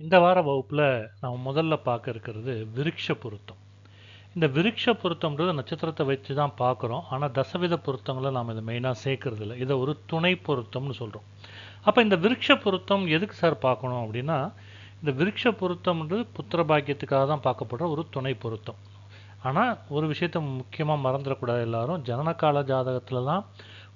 இந்த வார வகுப்பில் நம்ம முதல்ல பார்க்க இருக்கிறது விருட்ச பொருத்தம். இந்த விருட்ச பொருத்தம்ன்றது நட்சத்திரத்தை வச்சு தான் பார்க்குறோம். ஆனால் தசவித பொருத்தங்களை நாம் இதை மெயினாக சேர்க்கறது இல்லை இதை ஒரு துணை பொருத்தம்னு சொல்கிறோம் அப்போ இந்த விருட்ச பொருத்தம் எதுக்கு சார் பார்க்கணும் அப்படின்னா இந்த விருட்ச பொருத்தம்ன்றது புத்திர பாக்கியத்துக்காக தான் பார்க்கப்படுற ஒரு துணை பொருத்தம். ஆனால் ஒரு விஷயத்த முக்கியமாக மறந்துடக்கூடாது எல்லாரும். ஜனனகால ஜாதகத்தில் தான்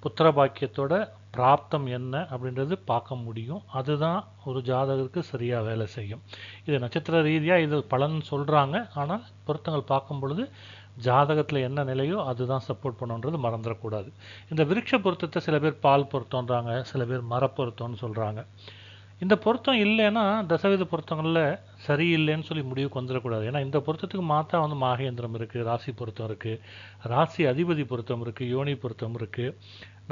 புத்திர பாக்கியத்தோட பிராப்தம் என்ன அப்படின்றது பார்க்க முடியும். அதுதான் ஒரு ஜாதகத்துக்கு சரியாக வேலை செய்யும். இது நட்சத்திர ரீதியாக இது பலன் சொல்கிறாங்க ஆனால் பொருத்தங்கள் பார்க்கும் பொழுது ஜாதகத்தில் என்ன நிலையோ அதுதான் சப்போர்ட் பண்ணுன்றது மறந்துடக்கூடாது. இந்த விருட்ச பொருத்தத்தை சில பேர் பால் பொருத்தம்ன்றாங்க சில பேர் மரப்பொருத்தம்னு சொல்கிறாங்க இந்த பொருத்தம் இல்லைன்னா தசவித பொருத்தங்களில் சரியில்லைன்னு சொல்லி முடிவுக்கு வந்துடக்கூடாது. ஏன்னா இந்த பொருத்தத்துக்கு மாத்தா வந்து மாகேந்திரம் இருக்குது ராசி பொருத்தம் இருக்குது ராசி அதிபதி பொருத்தம் இருக்குது யோனி பொருத்தம் இருக்குது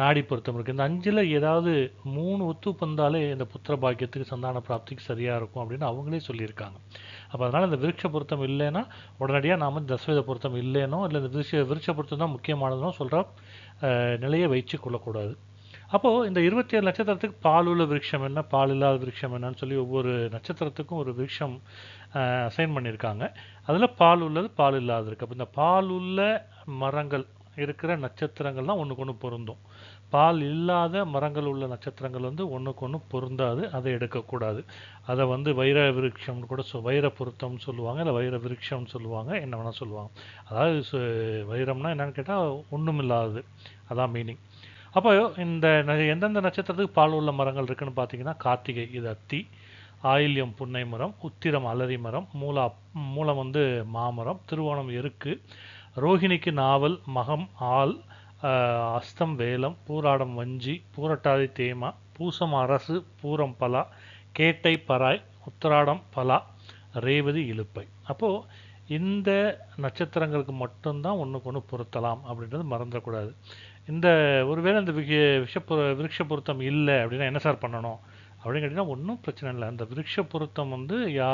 நாடி பொருத்தம் இருக்குது இந்த அஞ்சில் ஏதாவது மூணு ஒத்து பந்தாலே இந்த புத்திர பாக்கியத்துக்கு சந்தான பிராப்திக்கு சரியாக இருக்கும் அப்படின்னு அவங்களே சொல்லியிருக்காங்க. அப்போ அதனால் இந்த விருட்ச பொருத்தம் இல்லைன்னா உடனடியாக நாம் தசவித பொருத்தம் இல்லைனோ இல்லை இந்த விருட்ச விருட்ச பொருத்தம் தான் முக்கியமானதுனோ சொல்கிற நிலையை வைச்சு கொள்ளக்கூடாது. அப்போது இந்த இருபத்தி ஏழு நட்சத்திரத்துக்கு பால் உள்ள விருட்சம் என்ன? பால் இல்லாத விருட்சம் என்னன்னு சொல்லி ஒவ்வொரு நட்சத்திரத்துக்கும் ஒரு விருட்சம் அசைன் பண்ணியிருக்காங்க. அதில் பால் உள்ளது பால் இல்லாத இருக்குது அப்போ இந்த பால் உள்ள மரங்கள் இருக்கிற நட்சத்திரங்கள்லாம் ஒன்றுக்கு ஒன்று பொருந்தும். பால் இல்லாத மரங்கள் உள்ள நட்சத்திரங்கள் வந்து ஒன்றுக்கு ஒன்று பொருந்தாது அதை எடுக்கக்கூடாது அதை வந்து வைர விருட்சம்னு கூட சொ வைர பொருத்தம்னு சொல்லுவாங்க இல்லை வைர விருட்சம்னு சொல்லுவாங்க என்ன வேணால் சொல்லுவாங்க. அதாவது வைரம்னா என்னென்னு கேட்டால் ஒன்றும் இல்லாதது அதான் மீனிங் அப்போ இந்த எந்தெந்த நட்சத்திரத்துக்கு பால் உள்ள மரங்கள் இருக்குன்னு பார்த்தீங்கன்னா கார்த்திகை இது அத்தி ஆயில்யம் புன்னை மரம் உத்திரம் அலரி மரம் மூலா மூலம் வந்து மாமரம் திருவோணம் எருக்கு ரோஹிணிக்கு நாவல் மகம் ஆள் அஸ்தம் வேலம் பூராடம் வஞ்சி பூரட்டாதி தேமா பூசம் அரசு பூரம் பலா கேட்டை பராய் உத்திராடம் பலா ரேவதி இழுப்பை அப்போது இந்த நட்சத்திரங்களுக்கு மட்டும்தான் ஒன்றுக்கு ஒன்று பொருத்தலாம் அப்படின்றது மறந்துடக்கூடாது இந்த ஒருவேளை இந்த விஷ விருட்ச பொருத்தம் இல்லை அப்படின்னா என்ன சார் பண்ணணும்? அப்படின்னு கேட்டிங்கன்னா ஒன்றும் பிரச்சனை இல்லை. அந்த விருட்ச பொருத்தம் வந்து யா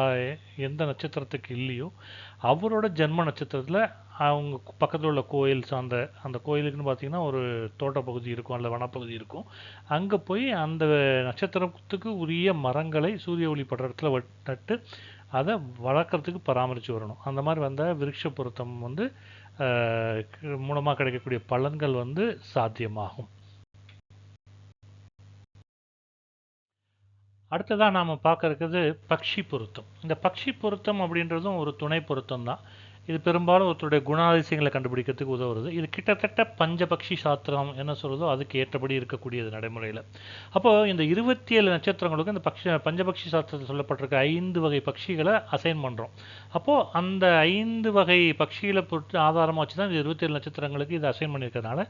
எந்த நட்சத்திரத்துக்கு இல்லையோ அவரோட ஜென்ம நட்சத்திரத்தில் அவங்க பக்கத்தில் உள்ள கோயில் சார்ந்த அந்த கோயிலுக்குன்னு பார்த்தீங்கன்னா ஒரு தோட்டப்பகுதி இருக்கும் அல்ல வனப்பகுதி இருக்கும். அங்கே போய் அந்த நட்சத்திரத்துக்கு உரிய மரங்களை சூரிய ஒளி படுற இடத்துல நட்டு அதை வளர்க்குறதுக்கு பராமரித்து வரணும். அந்த மாதிரி வந்தால் விருட்ச பொருத்தம் வந்து மூலமாக கிடைக்கக்கூடிய பலன்கள் வந்து சாத்தியமாகும். அடுத்ததாக நாம் பார்க்க பக்ஷி பொருத்தம். இந்த பக்ஷி பொருத்தம் அப்படின்றதும் ஒரு துணை பொருத்தம் தான். இது பெரும்பாலும் ஒருத்தருடைய குணாதிசயங்களை கண்டுபிடிக்கிறதுக்கு உதவுறது. இது கிட்டத்தட்ட பஞ்சபக்ஷி சாஸ்திரம் என்ன சொல்கிறதோ அதுக்கு ஏற்றபடி இருக்கக்கூடியது நடைமுறையில். அப்போது இந்த இருபத்தி ஏழு நட்சத்திரங்களுக்கு இந்த பக்ஷி பஞ்சபக்ஷி சாஸ்திரத்தில் சொல்லப்பட்டிருக்க ஐந்து வகை பட்சிகளை அசைன் பண்ணுறோம் அப்போது அந்த ஐந்து வகை பட்சிகளை பொறுத்து ஆதாரமாக வச்சு தான் இந்த இருபத்தி ஏழு நட்சத்திரங்களுக்கு இது அசைன் பண்ணியிருக்கிறதுனால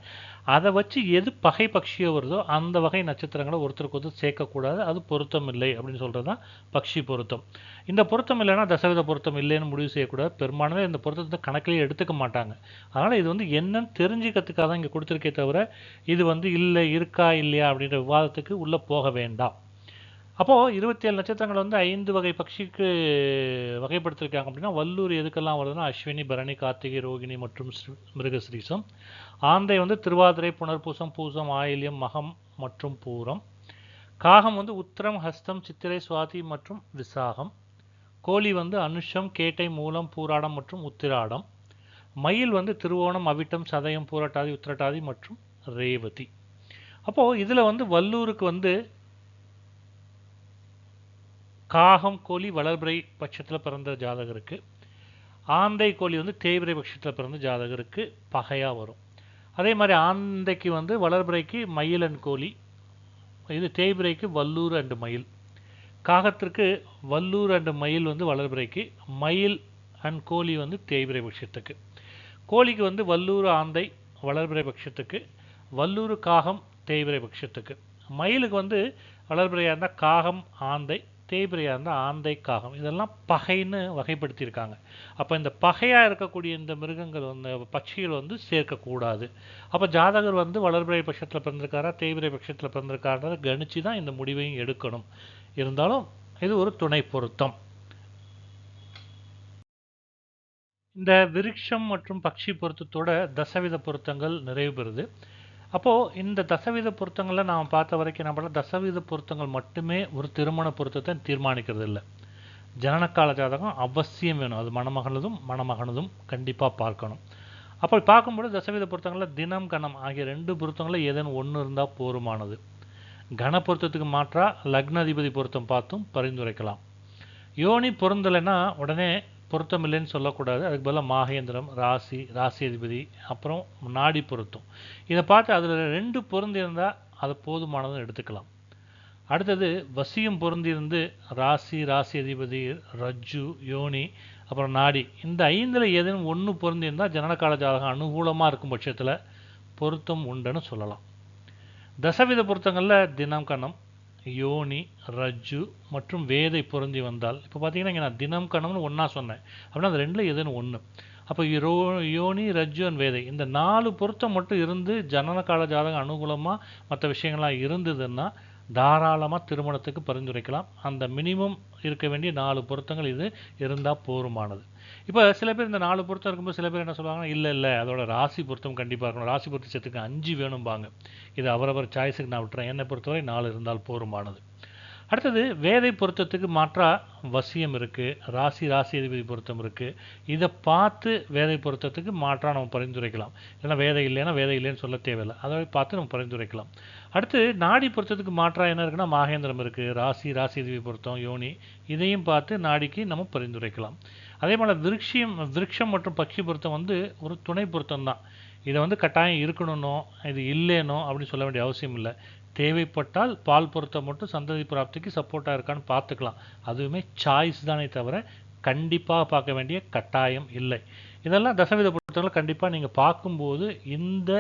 அதை வச்சு எது பகை பட்சியோ வருதோ அந்த வகை நட்சத்திரங்களை ஒருத்தருக்கு ஒருத்தர் சேர்க்கக்கூடாது. அது பொருத்தம் இல்லை அப்படின்னு சொல்கிறது தான் பக்ஷி பொருத்தம். இந்த பொருத்தம் இல்லைன்னா தசவித பொருத்தம் இல்லைன்னு முடிவு செய்யக்கூடாது. பெரும்பான்மை இந்த பொருத்தத்தை கணக்கிலேயே எடுத்துக்க மாட்டாங்க. அதனால் இது வந்து என்னன்னு தெரிஞ்சுக்கிறதுக்காக தான் இங்கே கொடுத்துருக்கே தவிர இது வந்து இல்லை இருக்கா இல்லையா அப்படின்ற விவாதத்துக்கு உள்ளே போக வேண்டாம். அப்போது இருபத்தி ஏழு நட்சத்திரங்கள் வந்து ஐந்து வகை பட்சிக்கு வகைப்படுத்திருக்காங்க அப்படின்னா வல்லூர் எதுக்கெல்லாம் வருதுன்னா அஸ்வினி பரணி கார்த்திகை ரோகிணி மற்றும் மிருகஸ்ரீசம். ஆந்தை வந்து திருவாதிரை புனர்பூசம் பூசம் ஆயில்யம் மகம் மற்றும் பூரம். காகம் வந்து உத்திரம் ஹஸ்தம் சித்திரை சுவாதி மற்றும் விசாகம். கோழி வந்து அனுஷம் கேட்டை மூலம் பூராடம் மற்றும் உத்திராடம். மயில் வந்து திருவோணம் அவிட்டம் சதயம் பூரட்டாதி உத்திரட்டாதி மற்றும் ரேவதி. அப்போது இதில் வந்து வல்லூருக்கு வந்து காகம் கோழி வளர்பிறை பட்சத்தில் பிறந்த ஜாதகருக்கு ஆந்தை கோழி வந்து தேய்பிரை பட்சத்தில் பிறந்த ஜாதகருக்கு பகையாக வரும். அதே மாதிரி ஆந்தைக்கு வந்து வளர்பிறைக்கு மயில் அண்ட் கோழி இது தேய்பிரைக்கு வல்லூர் அண்டு மயில். காகத்திற்கு வல்லூர் அண்டு மயில் வந்து வளர்பிறைக்கு மயில் அண்ட் கோழி வந்து தேய்பிரை பட்சத்துக்கு. கோழிக்கு வந்து வல்லூர் ஆந்தை வளர்பிறை பட்சத்துக்கு வல்லூர் காகம் தேய்பிரை பட்சத்துக்கு. மயிலுக்கு வந்து வளர்பிறையாக இருந்தால் காகம் ஆந்தை தேய்பிரையாக இருந்தால் ஆந்தை காகம். இதெல்லாம் பகைன்னு வகைப்படுத்தியிருக்காங்க. அப்போ இந்த பகையாக இருக்கக்கூடிய இந்த மிருகங்கள் வந்து பட்சிகள் வந்து சேர்க்கக்கூடாது. அப்போ ஜாதகர் வந்து வளர்பிறை பட்சத்தில் பிறந்திருக்காரா தேய்பிரை பட்சத்தில் பிறந்திருக்காருன்றதை கணிச்சு தான் இந்த முடிவையும் எடுக்கணும். இருந்தாலும் இது ஒரு துணை பொருத்தம். இந்த விருட்சம் மற்றும் பக்ஷி பொருத்தத்தோட தசவித பொருத்தங்கள் நிறைவு பெறுது. அப்போது இந்த தசவித பொருத்தங்களில் நாம் பார்த்த வரைக்கும் என்ன தசவித பொருத்தங்கள் மட்டுமே ஒரு திருமண பொருத்தத்தை தீர்மானிக்கிறது இல்லை. ஜனனக்கால ஜாதகம் அவசியம் வேணும். அது மணமகனதும் மணமகனதும் கண்டிப்பாக பார்க்கணும். அப்போ பார்க்கும்போது தசவித பொருத்தங்களில் தினம் கணம் ஆகிய ரெண்டு பொருத்தங்களில் ஏதேனும் ஒன்று இருந்தால் போருமானது கன பொருத்தத்துக்கு மாற்றாக லக்னாதிபதி பொருத்தம் பார்த்தும் பரிந்துரைக்கலாம். யோனி பொருந்தலைன்னா உடனே பொருத்தம் இல்லைன்னு சொல்லக்கூடாது. அதுக்கு பதிலாக மாகேந்திரம் ராசி ராசி அதிபதி அப்புறம் நாடி பொருத்தம். இதை பார்த்து அதில் ரெண்டு பொருந்திருந்தால் அதை அது போதுமானதும் எடுத்துக்கலாம். அடுத்தது வசியம் பொருந்திருந்து ராசி ராசி அதிபதி ரஜ்ஜு யோனி அப்புறம் நாடி. இந்த ஐந்தில் ஏதேனும் ஒன்று பொருந்திருந்தால் ஜனனகால ஜாதகம் அனுகூலமாக இருக்கும் பட்சத்தில் பொருத்தம் உண்டுன்னு சொல்லலாம். தசவித பொருத்தங்களில் தினம் கணம் யோனி ரஜ்ஜு மற்றும் வேதை பொருந்தி வந்தால். இப்போ பார்த்தீங்கன்னா இங்கே நான் தினம் கணம்னு ஒன்றா சொன்னேன். அப்படின்னா அந்த ரெண்டில் எதுன்னு ஒன்று அப்போ யோ யோனி ரஜ்ஜு அண்ட் வேதை. இந்த நாலு பொருத்தம் மட்டும் இருந்து ஜனனகால ஜாதகம் அனுகூலமாக மற்ற விஷயங்கள்லாம் இருந்ததுன்னா தாராளமாக திருமணத்துக்கு பரிந்துரைக்கலாம். அந்த மினிமம் இருக்க வேண்டிய நாலு பொருத்தங்கள் இது இருந்தால் போருமானது. இப்போ சில பேர் இந்த நாலு பொருத்தம் இருக்கும்போது சில பேர் என்ன சொல்லுவாங்கன்னா இல்லை இல்லை அதோட ராசி பொருத்தம் கண்டிப்பாக இருக்கணும். ராசி பொருத்தத்துக்கு அஞ்சு வேணும்பாங்க. இது அவரவர் சாய்ஸுக்கு நான் விட்டுறேன். என்னை பொறுத்தவரை நாலு இருந்தால் போருமானது. அடுத்தது வேதை பொருத்தத்துக்கு மாற்றாக வசியம் இருக்குது ராசி ராசி அதிபதி பொருத்தம் இருக்குது இதை பார்த்து வேதை பொருத்தத்துக்கு மாற்றாக நம்ம பரிந்துரைக்கலாம். ஏன்னா வேதை இல்லைன்னா வேதை இல்லைன்னு சொல்ல தேவையில்லை. அதை பார்த்து நம்ம பரிந்துரைக்கலாம். அடுத்து நாடி பொருத்தத்துக்கு மாற்றாக என்ன இருக்குன்னா மாகேந்திரம் இருக்குது ராசி ராசி அதிபதி பொருத்தம் யோனி இதையும் பார்த்து நாடிக்கு நம்ம பரிந்துரைக்கலாம். அதே போல் விருட்சியம் விருட்சம் மற்றும் பட்சி பொருத்தம் வந்து ஒரு துணை பொருத்தம் தான் இதை வந்து கட்டாயம் இருக்கணும்னோ இது இல்லைனோ அப்படின்னு சொல்ல வேண்டிய அவசியம் இல்லை. தேவைப்பட்டால் பால் பொருத்தம் மட்டும் சந்ததி பிராப்திக்கு சப்போர்ட்டாக இருக்கான்னு பார்த்துக்கலாம். அதுவுமே சாய்ஸ் தானே தவிர கண்டிப்பாக பார்க்க வேண்டிய கட்டாயம் இல்லை. இதெல்லாம் தசவித பொருத்தங்களை கண்டிப்பாக நீங்கள் பார்க்கும்போது இந்த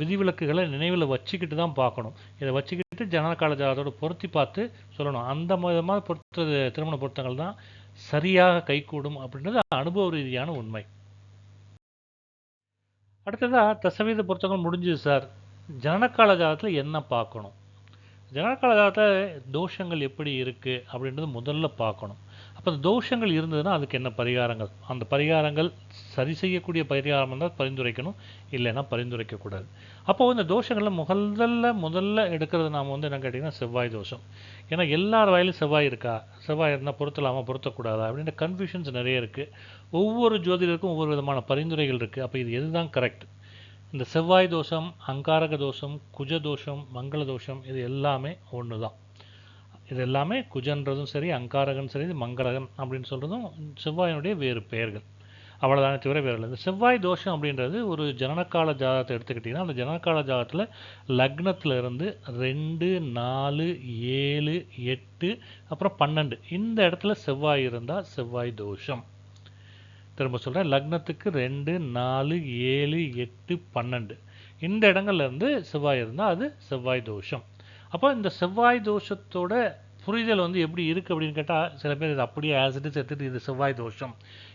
விதிவிலக்குகளை நினைவில் வச்சுக்கிட்டு தான் பார்க்கணும். இதை வச்சுக்கிட்டு ஜனனகால அதோட பொருத்தி பார்த்து சொல்லணும். அந்த விதமாக பொருத்த திருமண பொருத்தங்கள் தான் சரியாக கைகூடும் அப்படின்றது அனுபவ ரீதியான உண்மை. அடுத்ததாக தசவீத பொருத்தங்கள் முடிஞ்சுது சார். ஜனனகால ஜாதகத்தில் என்ன பார்க்கணும்? ஜனனகால ஜாதகத்தில் தோஷங்கள் எப்படி இருக்குது அப்படின்றது முதல்ல பார்க்கணும். அப்போ அந்த தோஷங்கள் இருந்ததுன்னா அதுக்கு என்ன பரிகாரங்கள்? அந்த பரிகாரங்கள் சரி செய்யக்கூடிய பரிகாரம் இருந்தால் பரிந்துரைக்கணும் இல்லைன்னா பரிந்துரைக்கக்கூடாது. அப்போது இந்த தோஷங்களில் முதல்ல முதல்ல எடுக்கிறது நாம் வந்து என்ன கேட்டிங்கன்னா செவ்வாய் தோஷம். ஏன்னா எல்லார் வாயிலும் செவ்வாய் இருக்கா? செவ்வாய் இருந்தால் பொருத்தலாமா பொருத்தக்கூடாதா? அப்படின்ற கன்ஃபியூஷன்ஸ் நிறைய இருக்குது ஒவ்வொரு ஜோதிடருக்கும் ஒவ்வொரு விதமான பரிந்துரைகள் இருக்குது அப்போ இது எதுதான் கரெக்ட் இந்த செவ்வாய் தோஷம் அங்காரக தோஷம் குஜ தோஷம் மங்கள தோஷம் இது எல்லாமே ஒன்று தான் இது எல்லாமே குஜன்றதும் சரி அங்காரகன் சரி இது மங்களகன் அப்படின்னு சொல்கிறதும் செவ்வாயினுடைய வேறு பெயர்கள். அவ்வளோதானே தவிர வேறு இல்லை. இந்த செவ்வாய் தோஷம் அப்படின்றது ஒரு ஜனனகால ஜாதகத்தை எடுத்துக்கிட்டிங்கன்னா அந்த ஜனனக்கால ஜாதகத்தில் லக்னத்தில் இருந்து ரெண்டு நாலு ஏழு எட்டு அப்புறம் பன்னெண்டு. இந்த இடத்துல செவ்வாய் இருந்தால் செவ்வாய் தோஷம். திரும்ப சொல்கிறேன் லக்னத்துக்கு ரெண்டு நாலு ஏழு எட்டு பன்னெண்டு. இந்த இடங்கள்லேருந்து செவ்வாய் இருந்தால் அது செவ்வாய் தோஷம். அப்போ இந்த செவ்வாய் தோஷத்தோட புரிதல் வந்து எப்படி இருக்குது அப்படின்னு கேட்டால் சில பேர் இது அப்படியே ஆசிட்டு சேர்த்துட்டு இது செவ்வாய் தோஷம்.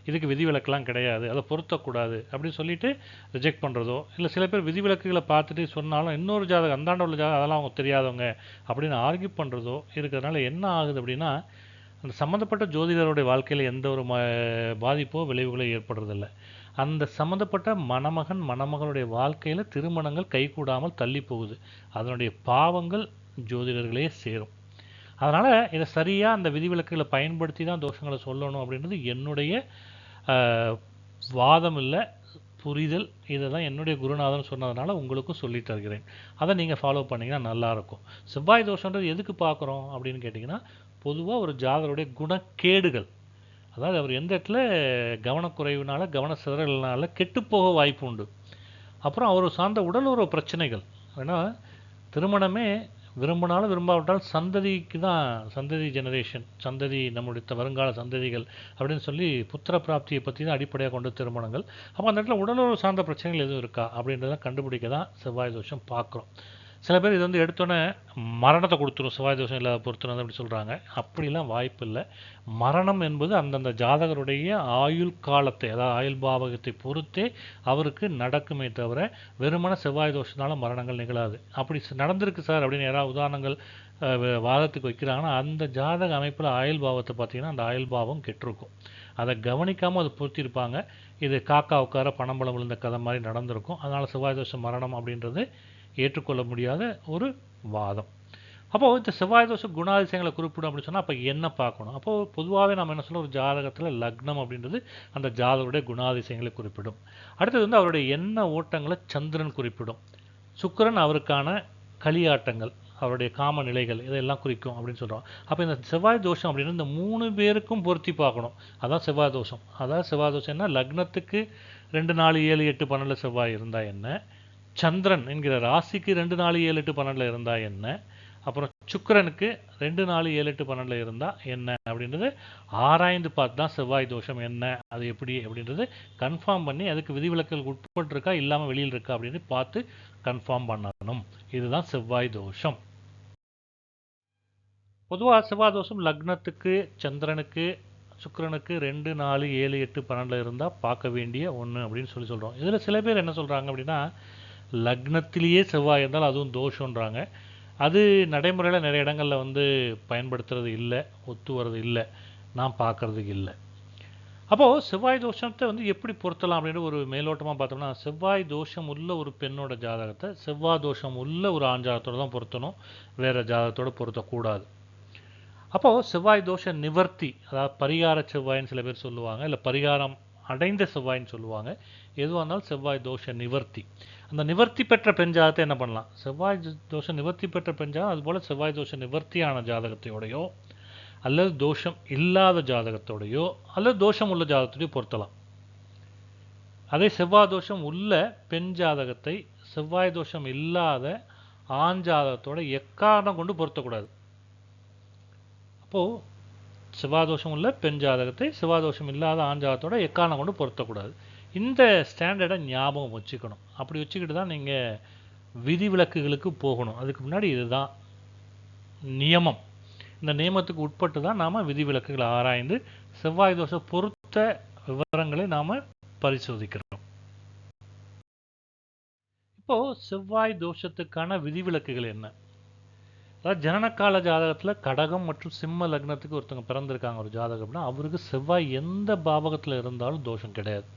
இதுக்கு விதிவிலக்கெலாம் கிடையாது. அதை பொருத்தக்கூடாது அப்படின்னு சொல்லிட்டு ரிஜெக்ட் பண்ணுறதோ இல்லை சில பேர் விதிவிலக்குகளை பார்த்துட்டு சொன்னாலும் இன்னொரு ஜாதகம் அந்தாண்ட உள்ள ஜாதகம் அதெல்லாம் அவங்க தெரியாதவங்க அப்படின்னு ஆர்கியூ பண்ணுறதோ இருக்கிறதுனால என்ன ஆகுது அப்படின்னா அந்த சம்மந்தப்பட்ட ஜோதிடருடைய வாழ்க்கையில் எந்த ஒரு ம பாதிப்போ விளைவுகளோ ஏற்படுறதில்லை. அந்த சம்மந்தப்பட்ட மணமகன் மணமகளுடைய வாழ்க்கையில் திருமணங்கள் கைகூடாமல் தள்ளி போகுது. அதனுடைய பாவங்கள் ஜோதிடர்களே சேரும். அதனால் இதை சரியாக அந்த விதிவிலக்குகளை பயன்படுத்தி தான் தோஷங்களை சொல்லணும் அப்படின்றது என்னுடைய வாதம் இல்லை புரிதல். இதை தான் என்னுடைய குருநாதன் சொன்னதுனால உங்களுக்கும் சொல்லித் தருகிறேன். அதை நீங்கள் ஃபாலோ பண்ணிங்கன்னா நல்லாயிருக்கும் செவ்வாய் தோஷன்றது எதுக்கு பார்க்குறோம் அப்படின்னு கேட்டிங்கன்னா பொதுவாக ஒரு ஜாதகருடைய குணக்கேடுகள். அதாவது அவர் எந்த இடத்துல கவனக்குறைவுனால கவன சிதறல்னால கெட்டுப்போக வாய்ப்பு உண்டு. அப்புறம் அவர் சார்ந்த உடல் பிரச்சனைகள். ஏன்னா திருமணமே விரும்பினாலும் விரும்பாவிட்டால் சந்ததிக்கு தான் சந்ததி ஜெனரேஷன் சந்ததி நம்முடைய வருங்கால சந்ததிகள் அப்படின்னு சொல்லி புத்திர பிராப்தியை பற்றி தான் அடிப்படையாக கொண்ட திருமணங்கள். அப்போ அந்த இடத்துல உடலுறவு சார்ந்த பிரச்சனைகள் எதுவும் இருக்கா அப்படின்றத கண்டுபிடிக்க தான் செவ்வாய் தோஷம் பார்க்குறோம். சில பேர் இது வந்து எடுத்தோன்னே மரணத்தை கொடுத்துரும் செவ்வாய் தோஷம் இல்லாத பொறுத்துனது அப்படி சொல்கிறாங்க அப்படிலாம் வாய்ப்பு இல்லை. மரணம் என்பது அந்தந்த ஜாதகருடைய ஆயுள் காலத்தை அதாவது ஆயுள் பாவகத்தை பொறுத்தே அவருக்கு நடக்குமே தவிர வெறுமன செவ்வாய் தோஷத்தினால மரணங்கள் நிகழாது. அப்படி நடந்திருக்கு சார் அப்படின்னு யாராவது உதாரணங்கள் வாதத்துக்கு வைக்கிறாங்கன்னா அந்த ஜாதக அமைப்பில் ஆயுள் பாவத்தை பார்த்தீங்கன்னா அந்த ஆயுள் பாவம் கெட்டிருக்கும். அதை கவனிக்காமல் அதை பொருத்தியிருப்பாங்க. இது காக்கா உட்கார பணம்பளம் விழுந்த கதை மாதிரி நடந்திருக்கும். அதனால் செவ்வாய் தோஷம் மரணம் அப்படின்றது ஏற்றுக்கொள்ள முடியாத ஒரு வாதம். அப்போது இந்த செவ்வாய் தோஷ குணாதிசயங்களை குறிப்பிடும் அப்படின்னு சொன்னால் அப்போ என்ன பார்க்கணும்? அப்போது பொதுவாகவே நம்ம என்ன சொல்லுவோம் ஒரு ஜாதகத்தில் லக்னம் அப்படின்றது அந்த ஜாதகருடைய குணாதிசயங்களை குறிப்பிடும். அடுத்தது வந்து அவருடைய எண்ண ஓட்டங்களை சந்திரன் குறிப்பிடும். சுக்கிரன் அவருக்கான களியாட்டங்கள் அவருடைய காம நிலைகள் இதெல்லாம் குறிக்கும் அப்படின்னு சொல்கிறோம் அப்போ இந்த செவ்வாய் தோஷம் அப்படின்னு இந்த மூணு பேருக்கும் பொருத்தி பார்க்கணும். அதான் செவ்வாய் தோஷம். அதான் செவ்வாய் தோஷம் என்ன? லக்னத்துக்கு ரெண்டு நாலு ஏழு எட்டு பன்னெண்டில் செவ்வாய் இருந்தால் என்ன? சந்திரன் என்கிற ராசிக்கு ரெண்டு நாலு ஏழு எட்டு பன்னெண்டில் இருந்தால் என்ன? அப்புறம் சுக்கரனுக்கு ரெண்டு நாலு ஏழு எட்டு பன்னெண்டில் இருந்தால் என்ன அப்படின்றது ஆராய்ந்து பார்த்து தான் செவ்வாய் தோஷம் என்ன அது எப்படி அப்படின்றது கன்ஃபார்ம் பண்ணி அதுக்கு விதிவிலக்கல் உட்பட்டிருக்கா இல்லாமல் வெளியில் இருக்கா அப்படின்னு பார்த்து கன்ஃபார்ம் பண்ணணும். இதுதான் செவ்வாய் தோஷம். பொதுவாக செவ்வாய் தோஷம் லக்னத்துக்கு சந்திரனுக்கு சுக்கரனுக்கு ரெண்டு நாலு ஏழு எட்டு பன்னெண்டில் இருந்தால் பார்க்க வேண்டிய ஒன்று அப்படின்னு சொல்லி சொல்கிறோம் இதில் சில பேர் என்ன சொல்கிறாங்க அப்படின்னா லக்னத்திலேயே செவ்வாய் இருந்தால் அதுவும் தோஷன்றாங்க அது நடைமுறையில் நிறைய இடங்களில் வந்து பயன்படுத்துறது இல்லை ஒத்து வர்றது இல்லை. நான் பார்க்கறதுக்கு இல்லை. அப்போது செவ்வாய் தோஷத்தை வந்து எப்படி பொருத்தலாம் அப்படின்னு ஒரு மேலோட்டமாக பார்த்தோம்னா செவ்வாய் தோஷம் உள்ள ஒரு பெண்ணோட ஜாதகத்தை செவ்வாய் தோஷம் உள்ள ஒரு ஆண் தான் பொருத்தணும். வேறு ஜாதகத்தோடு பொருத்தக்கூடாது. அப்போது செவ்வாய் தோஷ நிவர்த்தி அதாவது பரிகார செவ்வாய்ன்னு சில பேர் சொல்லுவாங்க இல்லை பரிகாரம் அடைந்த செவ்வாய்ன்னு சொல்லுவாங்க. எதுவாக இருந்தாலும் செவ்வாய் தோஷ நிவர்த்தி. அந்த நிவர்த்தி பெற்ற பெண் ஜாதகத்தை என்ன பண்ணலாம்? செவ்வாய் தோஷம் தோஷ நிவர்த்தி பெற்ற பெண் ஜாதகம் அதுபோல் செவ்வாய் தோஷ நிவர்த்தியான ஜாதகத்தையோடையோ அல்லது தோஷம் இல்லாத ஜாதகத்தோடையோ அல்லது தோஷம் உள்ள ஜாதகத்தோடையோ பொருத்தலாம். அதே செவ்வாய் தோஷம் உள்ள பெண் ஜாதகத்தை செவ்வாய் தோஷம் இல்லாத ஆண் ஜாதகத்தோட எக்காரணம் கொண்டு பொருத்தக்கூடாது. அப்போது செவ்வாதோஷம் உள்ள பெண் ஜாதகத்தை செவ்வாய் தோஷம் இல்லாத ஆண் ஜாதகத்தோட எக்காரணம் கொண்டு பொருத்தக்கூடாது. இந்த ஸ்டாண்டர்டை ஞாபகம் வச்சுக்கணும். அப்படி வச்சுக்கிட்டு தான் நீங்கள் விதிவிலக்குகளுக்கு போகணும். அதுக்கு முன்னாடி இதுதான் நியமம். இந்த நியமத்துக்கு உட்பட்டு தான் நாம் விதிவிலக்குகளை ஆராய்ந்து செவ்வாய் தோஷ பொறுத்த விவரங்களை நாம் பரிசோதிக்கிறோம். இப்போ செவ்வாய் தோஷத்துக்கான விதிவிலக்குகள் என்ன? அதாவது ஜனனகால ஜாதகத்தில் கடகம் மற்றும் சிம்ம லக்னத்துக்கு ஒருத்தவங்க பிறந்திருக்காங்க ஒரு ஜாதகம் அப்படின்னா அவருக்கு செவ்வாய் எந்த பாவகத்தில் இருந்தாலும் தோஷம் கிடையாது.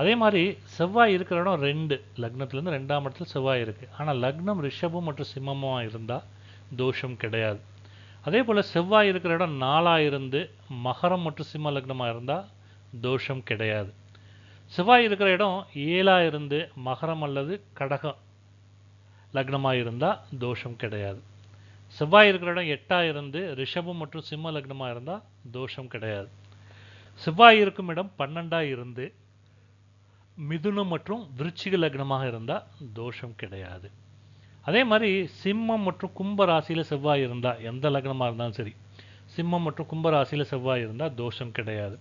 அதே மாதிரி செவ்வாய் இருக்கிற இடம் ரெண்டு. லக்னத்துலேருந்து ரெண்டாம் இடத்துல செவ்வாய் இருக்குது ஆனால் லக்னம் ரிஷபம் மற்றும் சிம்மமாக இருந்தால் தோஷம் கிடையாது. அதே போல் செவ்வாய் இருக்கிற இடம் நாலாக இருந்து மகரம் மற்றும் சிம்ம லக்னமாக இருந்தால் தோஷம் கிடையாது. செவ்வாய் இருக்கிற இடம் ஏழாக இருந்து மகரம் அல்லது கடகம் லக்னமாக இருந்தால் தோஷம் கிடையாது. செவ்வாய் இருக்கிற இடம் எட்டாக இருந்து ரிஷபம் மற்றும் சிம்ம லக்னமாக இருந்தால் தோஷம் கிடையாது. செவ்வாய் இருக்கும் இடம் பன்னெண்டாக இருந்து மிதுனம் மற்றும் விருச்சிக லக்னமாக இருந்தால் தோஷம் கிடையாது. அதே மாதிரி சிம்மம் மற்றும் கும்ப ராசியில் செவ்வாய் இருந்தால் எந்த லக்னமாக இருந்தாலும் சரி சிம்மம் மற்றும் கும்ப ராசியில் செவ்வாய் இருந்தால் தோஷம் கிடையாது.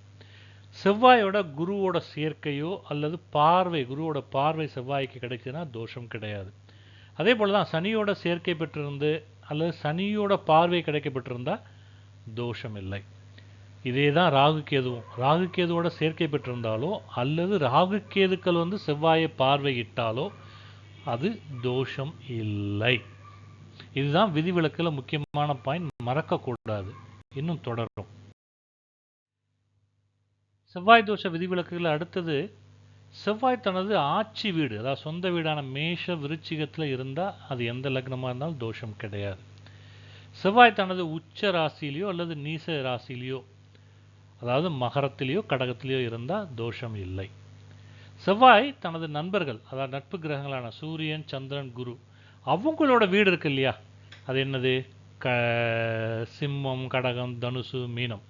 செவ்வாயோட குருவோட சேர்க்கையோ அல்லது பார்வை குருவோட பார்வை செவ்வாய்க்கு கிடைக்குதுன்னா தோஷம் கிடையாது. அதே போல் தான் சனியோட சேர்க்கை பெற்றிருந்து அல்லது சனியோட பார்வை கிடைக்கப்பட்டிருந்தால் தோஷம் இல்லை. இதே தான் ராகு கேதுவும் சேர்க்கை பெற்றிருந்தாலோ அல்லது ராகுகேதுக்கள் வந்து செவ்வாயை பார்வையிட்டாலோ அது தோஷம் இல்லை. இதுதான் விதிவிலக்கில் முக்கியமான பாயிண்ட் மறக்கக்கூடாது. இன்னும் தொடரும். செவ்வாய் தோஷ விதிவிலக்குகள் அடுத்தது செவ்வாய் தனது ஆட்சி வீடு அதாவது சொந்த வீடான மேஷ விருச்சிகத்தில் இருந்தால் அது எந்த லக்னமாக இருந்தாலும் தோஷம் கிடையாது. செவ்வாய் தனது உச்ச ராசியிலையோ அல்லது நீச ராசியிலையோ அதாவது மகரத்திலேயோ கடகத்திலேயோ இருந்தால் தோஷம் இல்லை. செவ்வாய் தனது நண்பர்கள் அதாவது நட்பு கிரகங்களான சூரியன் சந்திரன் குரு அவங்களோட வீடு இருக்கு இல்லையா? அது என்னது? க சிம்மம் கடகம் தனுசு மீனம்.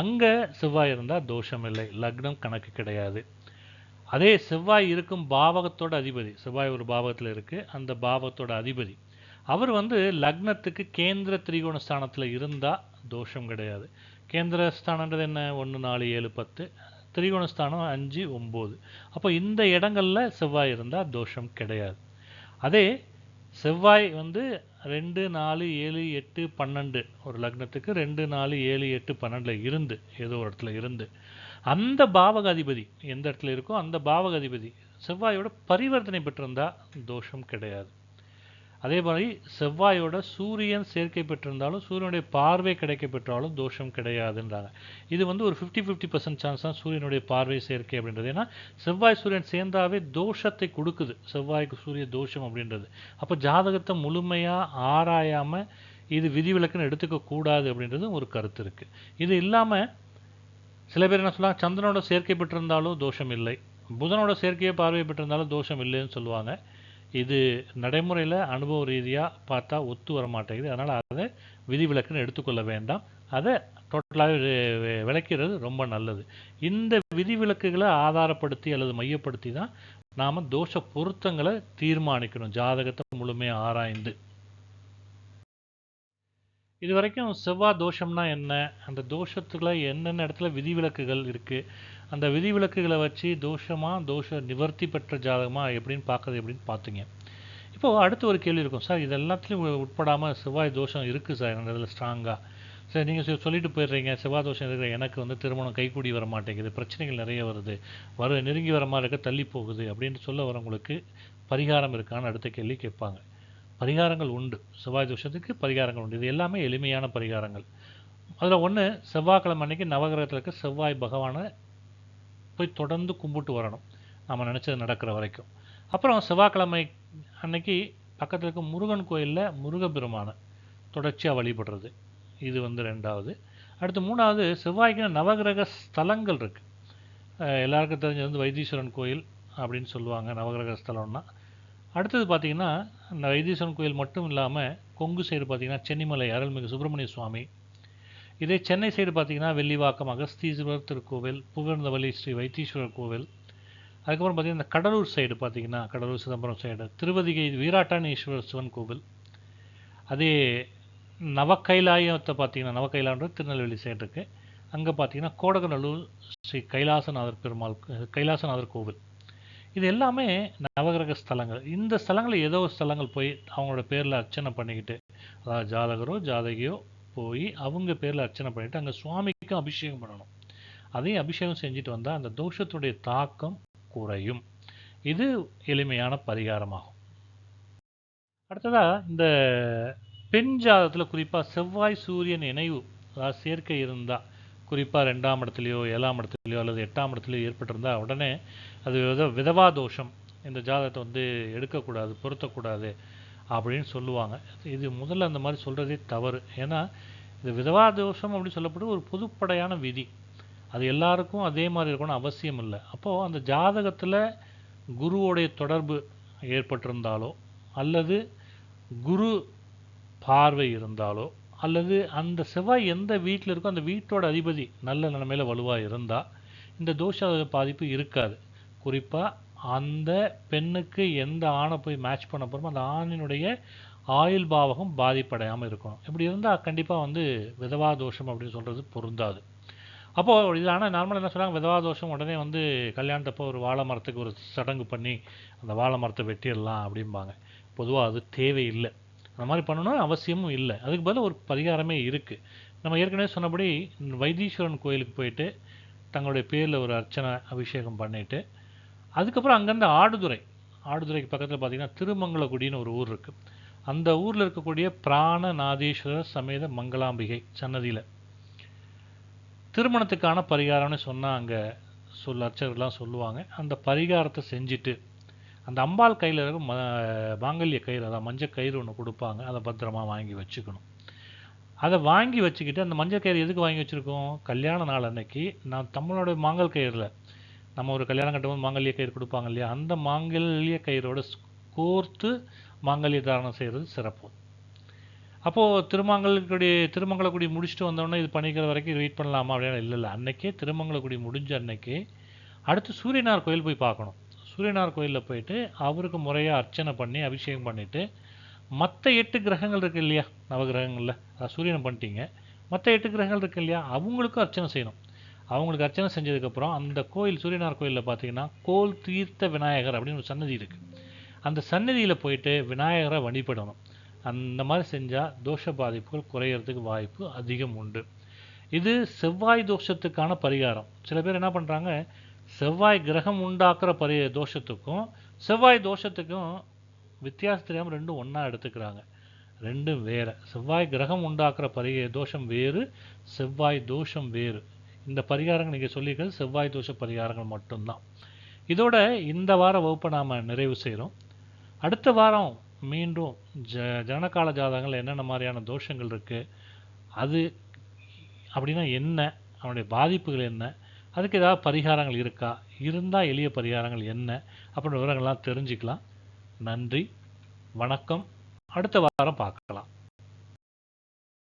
அங்கே செவ்வாய் இருந்தால் தோஷம் இல்லை லக்னம் கணக்கு கிடையாது. அதே செவ்வாய் இருக்கும் பாவகத்தோட அதிபதி செவ்வாய் ஒரு பாவகத்தில் இருக்குது அந்த பாவகத்தோட அதிபதி. அவர் வந்து லக்னத்துக்கு கேந்திர திரிகோண ஸ்தானத்தில் இருந்தால் தோஷம் கிடையாது. கேந்திரஸ்தானன்றது என்ன? ஒன்று நாலு ஏழு பத்து. திரிகோணஸ்தானம் அஞ்சு ஒம்பது. அப்போ இந்த இடங்களில் செவ்வாய் இருந்தால் தோஷம் கிடையாது. அதே செவ்வாய் வந்து ரெண்டு நாலு ஏழு எட்டு பன்னெண்டு. ஒரு லக்னத்துக்கு ரெண்டு நாலு ஏழு எட்டு பன்னெண்டில் இருந்து ஏதோ ஒரு இடத்துல இருந்து. அந்த பாவக அதிபதி எந்த இடத்துல இருக்கோ அந்த பாவக அதிபதி செவ்வாயோட பரிவர்த்தனை பெற்றிருந்தால் தோஷம் கிடையாது. அதே மாதிரி செவ்வாயோட சூரியன் சேர்க்கை பெற்றிருந்தாலும் சூரியனுடைய பார்வை கிடைக்க பெற்றாலும் தோஷம் கிடையாதுன்றாங்க. இது வந்து ஒரு ஃபிஃப்டி ஃபிஃப்டி பர்சன்ட் சான்ஸ் தான் சூரியனுடைய பார்வை சேர்க்கை அப்படின்றது. ஏன்னா செவ்வாய் சூரியன் சேர்ந்தாவே தோஷத்தை கொடுக்குது. செவ்வாய்க்கு சூரிய தோஷம் அப்படின்றது. அப்போ ஜாதகத்தை முழுமையாக ஆராயாமல் இது விதிவிலக்குன்னு எடுத்துக்கக்கூடாது அப்படின்றதும் அப்படின்றது ஒரு கருத்து இருக்குது இது இல்லாமல் சில பேர் என்ன சொல்லுவாங்க சந்திரனோட சேர்க்கை பெற்றிருந்தாலும் தோஷம் இல்லை. புதனோட சேர்க்கையை பார்வை பெற்றிருந்தாலும் தோஷம் இல்லைன்னு சொல்லுவாங்க. இது நடைமுறையில் அனுபவ ரீதியாக பார்த்தா ஒத்து வர மாட்டேங்குது அதனால் அதை விதிவிலக்குன்னு எடுத்துக்கொள்ள வேண்டாம். அதை டோட்டலாகவே விளக்கிறது ரொம்ப நல்லது. இந்த விதிவிலக்குகளை ஆதாரப்படுத்தி அல்லது மையப்படுத்தி தான் நாம் தோஷ பொருத்தங்களை தீர்மானிக்கணும். ஜாதகத்தை முழுமையாக ஆராய்ந்து. இது வரைக்கும் செவ்வாய் தோஷம்னா என்ன? அந்த தோஷத்துக்குள்ள என்னென்ன இடத்துல விதிவிலக்குகள் இருக்குது அந்த விதிவிலக்குகளை வச்சு தோஷமாக தோஷ நிவர்த்தி பெற்ற ஜாதகமாக எப்படின்னு பார்க்குறது எப்படின்னு பார்த்தீங்க. இப்போ அடுத்து ஒரு கேள்வி இருக்கும். சார் இது எல்லாத்துலேயும் உட்படாமல் செவ்வாய் தோஷம் இருக்குது சார் அந்த இதில் ஸ்ட்ராங்காக சரி நீங்கள் சொல்லிட்டு போயிடுறீங்க செவ்வாய் தோஷம் இருக்கிற எனக்கு வந்து திருமணம் கைகூடி வர மாட்டேங்குது பிரச்சனைகள் நிறைய வருது வர நெருங்கி வர மாதிரி இருக்க தள்ளி போகுது அப்படின்னு சொல்ல வரவங்களுக்கு பரிகாரம் இருக்கான்னு அடுத்த கேள்வி கேட்பாங்க. பரிகாரங்கள் உண்டு. செவ்வாய் தோஷத்துக்கு பரிகாரங்கள் உண்டு. இது எல்லாமே எளிமையான பரிகாரங்கள். அதில் ஒன்று செவ்வாய்க்கிழமை அன்னைக்கு நவகிரகத்தில் இருக்க செவ்வாய் பகவானை போய் தொடர்ந்து கும்பிட்டு வரணும். நம்ம நினச்சது நடக்கிற வரைக்கும். அப்புறம் செவ்வாய்க்கிழமை அன்னைக்கு பக்கத்தில் இருக்க முருகன் கோயிலில் முருகப்பெருமானை தொடர்ச்சியாக வழிபடுறது. இது வந்து ரெண்டாவது. அடுத்து மூணாவது செவ்வாய்க்கு நவகிரக ஸ்தலங்கள் இருக்குது எல்லாருக்கும் தெரிஞ்சது வந்து வைத்தீஸ்வரன் கோயில் அப்படின்னு சொல்லுவாங்க நவகிரக ஸ்தலம்னா. அடுத்தது பார்த்திங்கன்னா இந்த வைத்தீஸ்வரன் கோயில் மட்டும் இல்லாமல் கொங்கு சைடு பார்த்தீங்கன்னா சென்னிமலை அருள்மிகு சுப்பிரமணிய சுவாமி இதே சென்னை சைடு பார்த்தீங்கன்னா வெள்ளிவாக்கம் அகஸ்தீஸ்வரர் திருக்கோவில் புகழ்ந்தவள்ளி ஸ்ரீ வைத்தீஸ்வரர் கோவில். அதுக்கப்புறம் பார்த்தீங்கன்னா இந்த கடலூர் சைடு பார்த்தீங்கன்னா கடலூர் சிதம்பரம் சைடு திருவதிகை வீராட்டானீஸ்வரர் சிவன் கோவில். அதே நவக்கைலாயத்தை பார்த்தீங்கன்னா நவக்கைலான்றது திருநெல்வேலி சைடு இருக்குது அங்கே பார்த்தீங்கன்னா கோடகநல்லூர் ஸ்ரீ கைலாசநாதர் பெருமாள் கைலாசநாதர் கோவில். இது எல்லாமே நவகிரக ஸ்தலங்கள். இந்த ஸ்தலங்களில் ஏதோ ஒரு ஸ்தலங்கள் போய் அவங்களோட பேரில் அர்ச்சனை பண்ணிக்கிட்டு அதாவது ஜாதகரோ ஜாதகியோ போய் அவங்க பேரில் அர்ச்சனை பண்ணிவிட்டு அங்கே சுவாமிக்கும் அபிஷேகம் பண்ணணும். அதையும் அபிஷேகம் செஞ்சுட்டு வந்தால் அந்த தோஷத்துடைய தாக்கம் குறையும். இது எளிமையான பரிகாரமாகும். அடுத்ததாக இந்த பெண் ஜாதத்தில் குறிப்பாக செவ்வாய் சூரியன் இணைவு அதாவது சேர்க்கை இருந்தால் குறிப்பாக ரெண்டாம் இடத்துலையோ ஏழாம் இடத்துலையோ அல்லது எட்டாம் இடத்துலையோ ஏற்பட்டிருந்தால் உடனே அது வித விதவா தோஷம் இந்த ஜாதகத்தை வந்து எடுக்கக்கூடாது பொருத்தக்கூடாது. அப்படின்னு சொல்லுவாங்க. இது முதல்ல அந்த மாதிரி சொல்கிறதே தவறு. ஏன்னா இது விதவா தோஷம் அப்படின்னு சொல்லப்பட்டு ஒரு பொதுப்படையான விதி. அது எல்லாருக்கும் அதே மாதிரி இருக்கணும்னு அவசியம் இல்லை. அப்போது அந்த ஜாதகத்தில் குருவோடைய தொடர்பு ஏற்பட்டிருந்தாலோ அல்லது குரு பார்வை இருந்தாலோ அல்லது அந்த செவ்வாய் எந்த வீட்டில் இருக்கோ அந்த வீட்டோட அதிபதி நல்ல நிலைமையில் வலுவாக இருந்தால் இந்த தோஷ பாதிப்பு இருக்காது. குறிப்பாக அந்த பெண்ணுக்கு எந்த ஆணை போய் மேட்ச் பண்ண போகிறோமோ அந்த ஆணினுடைய ஆயுள் பாவகம் பாதிப்படையாமல் இருக்கணும் இப்படி இருந்தால் கண்டிப்பாக வந்து விதவா தோஷம் அப்படின்னு சொல்கிறது பொருந்தாது. அப்போது இது ஆனால் நார்மலாக என்ன சொல்கிறாங்க விதவா தோஷம் உடனே வந்து கல்யாணத்தப்போ ஒரு வாழை மரத்துக்கு ஒரு சடங்கு பண்ணி அந்த வாழை மரத்தை வெட்டிடலாம் அப்படிம்பாங்க. பொதுவாக அது தேவையில்லை. அந்த மாதிரி பண்ணணும் அவசியமும் இல்லை. அதுக்கு பதிலாக ஒரு பரிகாரமே இருக்குது நம்ம ஏற்கனவே சொன்னபடி வைத்தீஸ்வரன் கோயிலுக்கு போயிட்டு தங்களுடைய பேரில் ஒரு அர்ச்சனை அபிஷேகம் பண்ணிவிட்டு அதுக்கப்புறம் அங்கேருந்து ஆடுதுறை. ஆடுதுறைக்கு பக்கத்தில் பார்த்தீங்கன்னா திருமங்கலக்குடின்னு ஒரு ஊர் இருக்குது அந்த ஊரில் இருக்கக்கூடிய பிராணநாதீஸ்வரர் சமேத மங்களாம்பிகை சன்னதியில். திருமணத்துக்கான பரிகாரம்னு சொன்னால் அங்கே சொல் அர்ச்சகர்கள்லாம் சொல்லுவாங்க. அந்த பரிகாரத்தை செஞ்சுட்டு அந்த அம்பாள் கையில் இருக்க ம மாங்கல்ய கயிறு அதான் மஞ்சள் கயிறு ஒன்று கொடுப்பாங்க. அதை பத்திரமா வாங்கி வச்சுக்கணும். அதை வாங்கி வச்சுக்கிட்டு அந்த மஞ்சள் கயிறு எதுக்கு வாங்கி வச்சுருக்கோம்? கல்யாண நாள் அன்னைக்கு நான் தமிழோட மாங்கல் கயிறில் நம்ம ஒரு கல்யாணம் கட்டும்போது மாங்கல்ய கயிறு கொடுப்பாங்க இல்லையா? அந்த மாங்கல்ய கயிறோட கோர்த்து மாங்கல்ய தாரணம் செய்கிறது சிறப்பு. அப்போது திருமங்கலக்குடி திருமங்கலக்குடி முடிச்சுட்டு வந்தோடனே இது பண்ணிக்கிற வரைக்கும் வெயிட் பண்ணலாமா அப்படின்னா இல்லை இல்லை. அன்றைக்கே திருமங்கலக்குடி முடிஞ்ச அன்னைக்கு அடுத்து சூரியனார் கோயில் போய் பார்க்கணும். சூரியனார் கோயிலில் போயிட்டு அவருக்கு முறையாக அர்ச்சனை பண்ணி அபிஷேகம் பண்ணிவிட்டு மற்ற எட்டு கிரகங்கள் இருக்குது இல்லையா? நவகிரகங்களில் சூரியனை பண்ணிட்டீங்க. மற்ற எட்டு கிரகங்கள் இருக்குது இல்லையா? அவங்களுக்கும் அர்ச்சனை செய்யணும். அவங்களுக்கு அர்ச்சனை செஞ்சதுக்கப்புறம் அந்த கோயில் சூரியனார் கோயிலில் பார்த்தீங்கன்னா கோல் தீர்த்த விநாயகர் அப்படின்னு ஒரு சன்னதி இருக்குது அந்த சன்னதியில் போயிட்டு விநாயகரை வழிபடணும். அந்த மாதிரி செஞ்சால் தோஷ பாதிப்புகள் குறையிறதுக்கு வாய்ப்பு அதிகம் உண்டு. இது செவ்வாய் தோஷத்துக்கான பரிகாரம். சில பேர் என்ன பண்ணுறாங்க செவ்வாய் கிரகம் உண்டாக்குற பரி தோஷத்துக்கும் செவ்வாய் தோஷத்துக்கும் வித்தியாசம் தெரியாமல் ரெண்டும் ஒன்றா எடுத்துக்கிறாங்க. ரெண்டும் வேறு. செவ்வாய் கிரகம் உண்டாக்குற பரிய தோஷம் வேறு செவ்வாய் தோஷம் வேறு. இந்த பரிகாரங்கள் நீங்கள் சொல்லியிருக்கிறது செவ்வாய் தோஷ பரிகாரங்கள் மட்டும்தான். இதோட இந்த வார வகுப்பை நாம் நிறைவு செய்கிறோம் அடுத்த வாரம் மீண்டும் ஜ ஜனகால ஜாதகங்கள் என்னென்ன மாதிரியான தோஷங்கள் இருக்குது அது அப்படின்னா என்ன அவனுடைய பாதிப்புகள் என்ன அதுக்கு ஏதாவது பரிகாரங்கள் இருக்கா இருந்தால் எளிய பரிகாரங்கள் என்ன அப்படின்ற விவரங்கள்லாம் தெரிஞ்சுக்கலாம். நன்றி வணக்கம். அடுத்த வாரம் பார்க்கலாம்.